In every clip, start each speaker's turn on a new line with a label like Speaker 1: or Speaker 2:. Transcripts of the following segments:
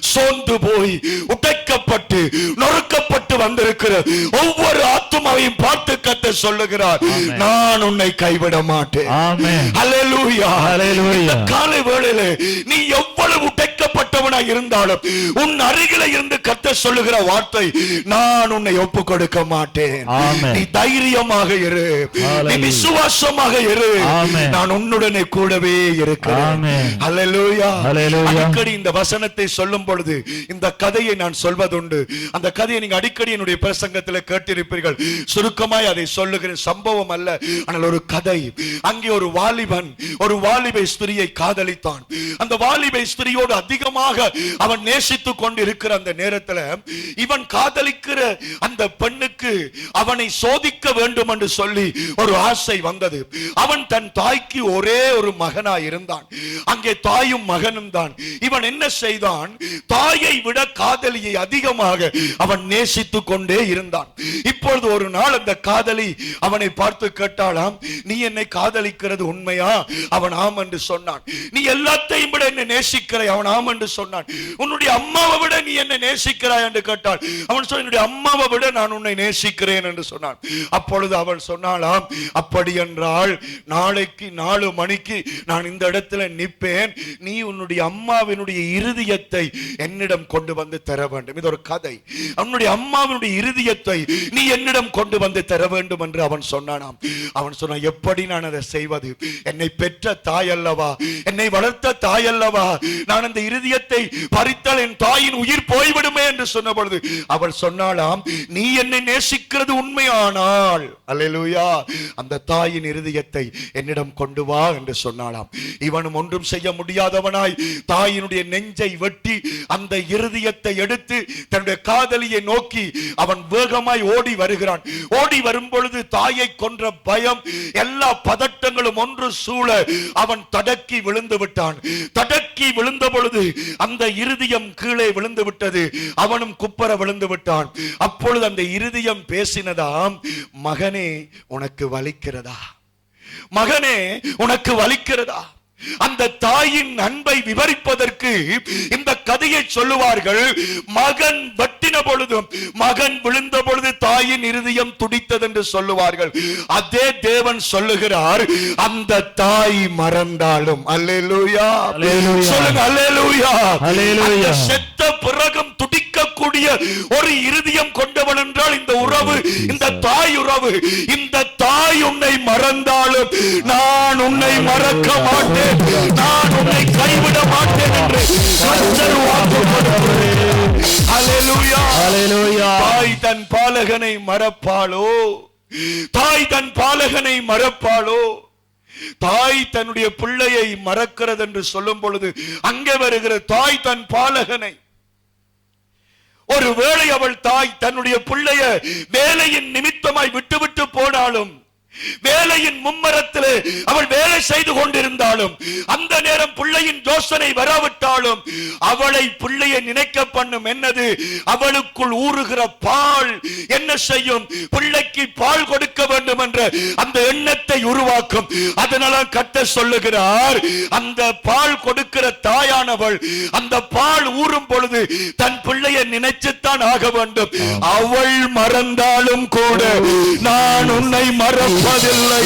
Speaker 1: சோர்ந்து போய் உடைக்கப்பட்டு நொறுக்கப்பட்டு வந்திருக்கிற ஒவ்வொரு ஆத்துமாவையும் பார்த்து கத்த சொல்லுகிறார். நான் உன்னை கைவிட மாட்டேன். காலை வேளையில நீ எவ்வளவு உடைக்கப்பட்டவனா இருந்தாலும் உன் அருகில இருந்து கத்த சொல்லுகிற வார்த்தை நான் உன்னை ஒப்பு கொடுக்க மாட்டேன். நீ தைரியமாக இரு. நீ. விசுவாசமாக இரு. நான் உன்னுடனே கூடவே இருக்கிறேன். அடிக்கடி இந்த வசனத்தை சொல்லும் பொழுது இந்த கதையை நான் சொல்வதுண்டு. அந்த கதையை நீங்க அடிக்கடி என்னுடைய பிரசங்கத்தில் கேட்டிருப்பீர்கள். சுருக்கமாய் அதை சொல்லுகிறேன் சம்பவம் அல்ல ஆனால் ஒரு கதை. அங்கே ஒரு வாலிபன் ஒரு வாலிபை ஸ்திரியை காதலித்தான். அந்த வாலிபை ஸ்திரியோடு அதிகமாக அவன் நேசித்துக் கொண்டிருக்கிற அந்த நேரத்தில் இவன் காதலிக்கிற அந்த பெண்ணுக்கு அவனை சோதிக்க வேண்டும் என்று சொல்லி ஒரு ஆசை வந்தது. அவன் தன் தாய்க்கு ஒரே ஒரு மகனாய் இருந்தான். அங்கே தாயும் மகனும் தான். இவன் என்ன செய்தான்? தாயை விட காதலியை அதிகமாக அவன் நேசித்துக் கொண்டே இருந்தான். இப்பொழுது ஒரு நாள் அந்த காதலி அவனை பார்த்து கேட்டாளாம் நீ என்னை காதலிக்கிறது உண்மையா? அவன் ஆம் என்று சொன்னான். நீ எல்லாத்தையும் விட என்னை நேசிக்கிறாய் அவன் ஆம் என்று சொன்னான் உன்னுடைய அம்மாவை விட நீ என்னை நேசிக்கிறாய் என்று கேட்டாள். அவன் சொன்ன என்னுடைய அம்மாவை விட நான் உன்னை நேசிக்கிறேன் என்று சொன்னான். அப்பொழுது அவள் சொன்னாளாம் அப்படி என்றால் நாளைக்கு நாலு மணிக்கு நான் இந்த இடத்துல நிற்பேன். நீ உன்னுடைய அம்மாவினுடைய இருதயத்தை என்னிடம் கொண்டு வந்து தர வேண்டும். இது ஒரு கதை. அவனுடைய அம்மாவினுடைய இருதயத்தை நீ என்னிடம் கொண்டு வந்து தர வேண்டும் என்று அவன் சொன்னானாம். அவன் சொன்னான் எப்படி நான் அதை செய்வது? என்னை பெற்ற தாய் அல்லவா என்னை வளர்த்த தாய் அல்லவா நான் அந்த இருதயத்தை இதயத்தை பறித்தால் என் தாயின் உயிர் போய்விடுமே என்று சொன்ன பொழுது அவள் சொன்னாலாம் நீ என்னை நேசிக்கிறது உண்மையானால். அல்லேலூயா. அந்த தாயின் இருதயத்தை என்னிடம் கொண்டு வா என்று சொன்னாலாம் இவனும் ஒன்றும் செய்ய முடியாதவனாய் தாயினுடைய நெஞ்சை வெட்டி அந்த இருதயத்தை எடுத்து தன்னுடைய காதலியை நோக்கி அவன் வேகமாய் ஓடி வருகிறான். ஓடி வரும் பொழுது தாயை கொன்ற பயம் எல்லா பதட்டங்களும் ஒன்று சூழ அவன் தடக்கி விழுந்து விட்டான். தடக்கி விழுந்த பொழுது அந்த இருதயம் கீழே விழுந்து விட்டது அவனும் குப்பர விழுந்து விட்டான் அப்பொழுது அந்த இருதயம் பேசினதாம் மகனே உனக்கு வலிக்கிறதா? மகனே உனக்கு வலிக்கிறதா? அந்த தாயின் அன்பை விவரிப்பதற்கு இந்த கதையை சொல்லுவார்கள் மகன் வெட்டின பொழுதும் மகன் விழுந்த பொழுது தாயின் இருதயம் துடித்தது என்று சொல்லுவார்கள். அதே தேவன் சொல்லுகிறார் அந்த தாய் மறந்தாலும். அல்லேலூயா. சொல்லுங்க அல்லேலூயா. செத்த பிறகும் துடிக்கக்கூடிய ஒரு இருதயம் கொண்டவன் என்றால் இந்த உறவு இந்த தாய் உறவு இந்த தாய் உன்னை மறந்தாலும் நான் உன்னை மறக்க மாட்டேன். நான் உன்னை கைவிட மாட்டேன் என்று கர்த்தர் வாக்கு தாய் தன் பாலகனை மறப்பாளோ? தாய் தன் பாலகனை மறப்பாளோ? தாய் தன்னுடைய பிள்ளையை மறக்கிறது என்று சொல்லும் பொழுது அங்கே வருகிற தாய் தன் பாலகனை ஒருவேளை அவள் தாய் தன்னுடைய பிள்ளைய வேலையின் நிமித்தமாய் விட்டுவிட்டு போனாலும் வேலையின் மும்மரத்திலே அவள் வேலை செய்து கொண்டிருந்தாலும் அந்த நேரம் பிள்ளையின் யோசனை வராவிட்டாலும் அவளை பிள்ளையை நினைக்க பண்ணும் என்னது? அவளுக்குள் ஊறுகிற பால் என்ன செய்யும்? பிள்ளைக்கு பால் கொடுக்க வேண்டும் என்ற அந்த எண்ணத்தை உருவாக்கும். அதனால கட்ட சொல்லுகிறார் அந்த பால் கொடுக்கிற தாயானவள் அந்த பால் ஊறும் பொழுது தன் பிள்ளையை நினைச்சுத்தான் ஆக வேண்டும். அவள் மறந்தாலும் கூட நான் உன்னை மறப்பதில்லை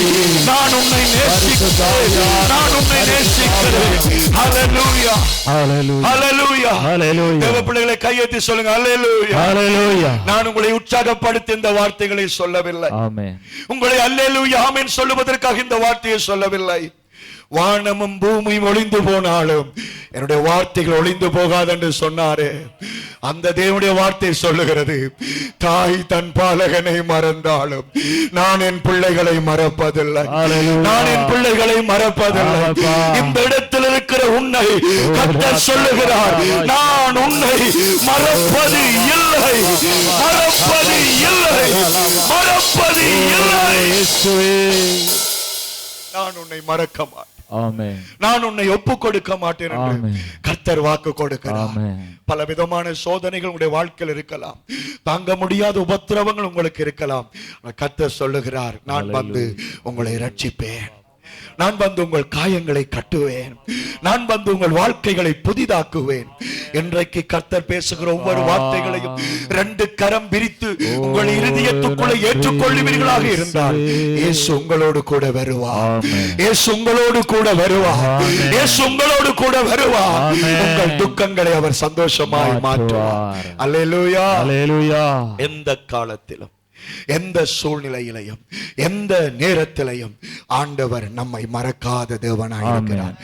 Speaker 1: நான் உன்னை நேசிக்கிறேன். நான் உன்னை நேசிக்கிறேன். ஹalleluya
Speaker 2: ஹalleluya
Speaker 1: ஹalleluya
Speaker 2: ஹalleluya
Speaker 1: தேவ பிள்ளைகளை கையெத்தி சொல்லுங்க ஹalleluya
Speaker 2: ஹalleluya
Speaker 1: நான் உங்களை உற்சாகப்படுத்தி இந்த வார்த்தைகளை சொல்லவில்லை.
Speaker 2: ஆமென்
Speaker 1: உங்களை அல்லேலூயா ஆமென் சொல்லுவதற்காக இந்த வார்த்தையை சொல்லவில்லை. வானமும் பூமியும் ஒளிந்து போனாலும் என்னுடைய வார்த்தைகள் ஒளிந்து போகாது என்று சொன்னாரே. அந்த தேவனுடைய வார்த்தை சொல்லுகிறது. தாய் தன் பாலகனை மறந்தாலும் நான் என் பிள்ளைகளை மறப்பதில்லை. நான் என் பிள்ளைகளை மறப்பதில்லை. இந்த இடத்தில் இருக்கிற உன்னை கர்த்தர் சொல்லுகிறார். நான் உன்னை மறப்பது இல்லை. மறப்பது இல்லை. மறப்பது இல்லை. நான் உன்னை மறக்க மாட்டேன்.
Speaker 2: ஆமென்
Speaker 1: நான் உன்னை ஒப்பு கொடுக்க மாட்டேன் என்று. கர்த்தர் வாக்கு கொடுக்கிறார். பல விதமான சோதனைகள் உங்களுடைய வாழ்க்கையில் இருக்கலாம். தாங்க முடியாத உபத்திரவங்கள் உங்களுக்கு இருக்கலாம். கர்த்தர் சொல்லுகிறார் நான் வந்து உங்களை ரட்சிப்பேன். நான் வந்து உங்கள் காயங்களை கட்டுவேன். நான் வந்து உங்கள் வாழ்க்கைகளை புதிதாக்குவேன். இன்றைக்கு கர்த்தர் பேசுகிற ஒவ்வொரு வார்த்தைகளையும் ரெண்டு கரம் பிரித்து உங்கள் இருதயத்துக்குள்ள ஏற்றுக்கொள்ளுவீர்களாக இருந்தால் இயேசு உங்களோடு கூட
Speaker 2: ஆமென்.
Speaker 1: இயேசு உங்களோடு கூட
Speaker 2: ஆமென்.
Speaker 1: இயேசு உங்களோடு கூட
Speaker 2: ஆமென்.
Speaker 1: உங்கள் துக்கங்களை அவர் சந்தோஷமாய் மாற்றுவார். அல்லேலூயா. எந்த காலத்திலும் எந்த சூழ்நிலையிலையும் எந்த நேரத்திலையும் ஆண்டவர் நம்மை மறக்காத தேவனாக இருக்கிறார்